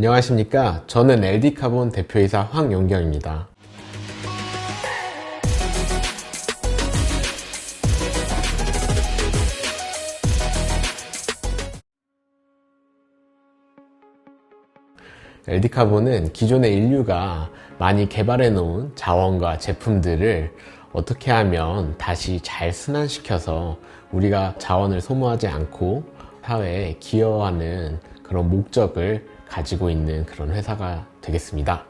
안녕하십니까. 저는 LD카본 대표이사 황용경입니다. LD카본은 기존의 인류가 많이 개발해 놓은 자원과 제품들을 어떻게 하면 다시 잘 순환시켜서 우리가 자원을 소모하지 않고 사회에 기여하는 그런 목적을 가지고 있는 그런 회사가 되겠습니다.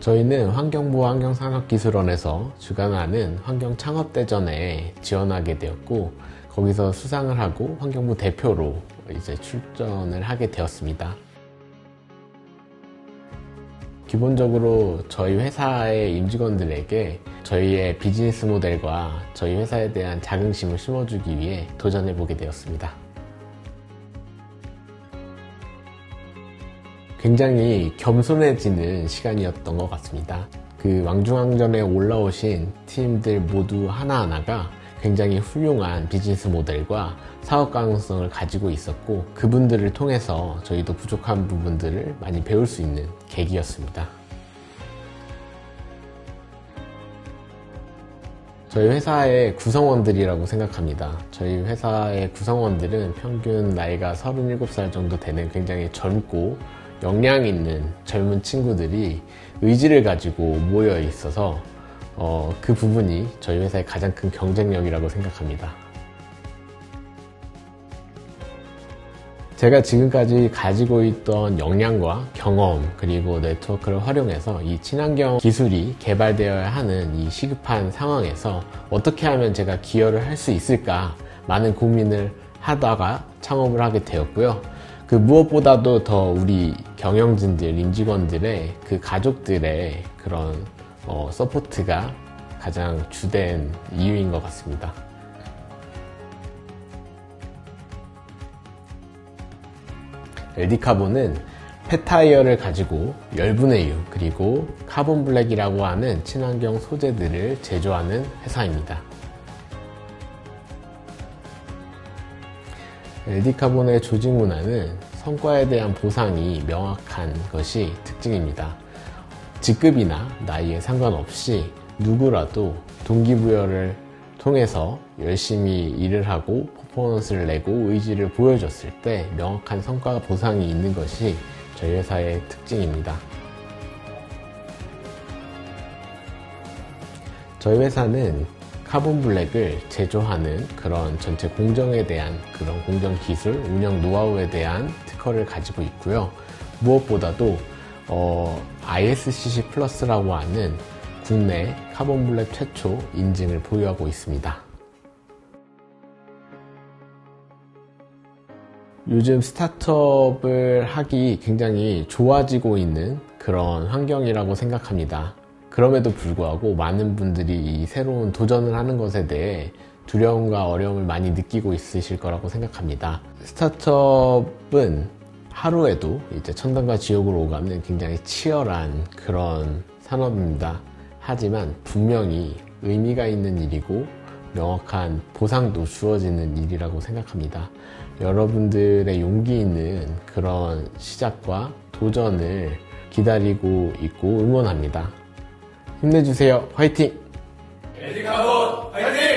저희는 환경부 환경산업기술원에서 주관하는 환경창업대전에 지원하게 되었고 거기서 수상을 하고 환경부 대표로 이제 출전을 하게 되었습니다. 기본적으로 저희 회사의 임직원들에게 저희의 비즈니스 모델과 저희 회사에 대한 자긍심을 심어주기 위해 도전해 보게 되었습니다. 굉장히 겸손해지는 시간이었던 것 같습니다. 그 왕중왕전에 올라오신 팀들 모두 하나하나가 굉장히 훌륭한 비즈니스 모델과 사업 가능성을 가지고 있었고 그분들을 통해서 저희도 부족한 부분들을 많이 배울 수 있는 계기였습니다. 저희 회사의 구성원들이라고 생각합니다. 저희 회사의 구성원들은 평균 나이가 37살 정도 되는 굉장히 젊고 역량 있는 젊은 친구들이 의지를 가지고 모여 있어서 어, 그 부분이 저희 회사의 가장 큰 경쟁력이라고 생각합니다. 제가 지금까지 가지고 있던 역량과 경험 그리고 네트워크를 활용해서 이 친환경 기술이 개발되어야 하는 이 시급한 상황에서 어떻게 하면 제가 기여를 할 수 있을까 많은 고민을 하다가 창업을 하게 되었고요. 그 무엇보다도 더 우리 경영진들, 임직원들의 그 가족들의 그런 어, 서포트가 가장 주된 이유인 것 같습니다. LD카본은 폐타이어를 가지고 열분의 유 그리고 카본 블랙이라고 하는 친환경 소재들을 제조하는 회사입니다. LD카본의 조직 문화는 성과에 대한 보상이 명확한 것이 특징입니다. 직급이나 나이에 상관없이 누구라도 동기부여를 통해서 열심히 일을 하고 퍼포먼스를 내고 의지를 보여줬을 때 명확한 성과 보상이 있는 것이 저희 회사의 특징입니다. 저희 회사는 카본 블랙을 제조하는 그런 전체 공정에 대한 그런 공정 기술, 운영 노하우에 대한 특허를 가지고 있고요. 무엇보다도 어, ISCC 플러스라고 하는 국내 카본 블랙 최초 인증을 보유하고 있습니다. 요즘 스타트업을 하기 굉장히 좋아지고 있는 그런 환경이라고 생각합니다. 그럼에도 불구하고 많은 분들이 이 새로운 도전을 하는 것에 대해 두려움과 어려움을 많이 느끼고 있으실 거라고 생각합니다. 스타트업은 하루에도 이제 천당과 지옥으로 오가는 굉장히 치열한 그런 산업입니다. 하지만 분명히 의미가 있는 일이고 명확한 보상도 주어지는 일이라고 생각합니다. 여러분들의 용기 있는 그런 시작과 도전을 기다리고 있고 응원합니다. 힘내주세요. 화이팅! 에디카본 화이팅!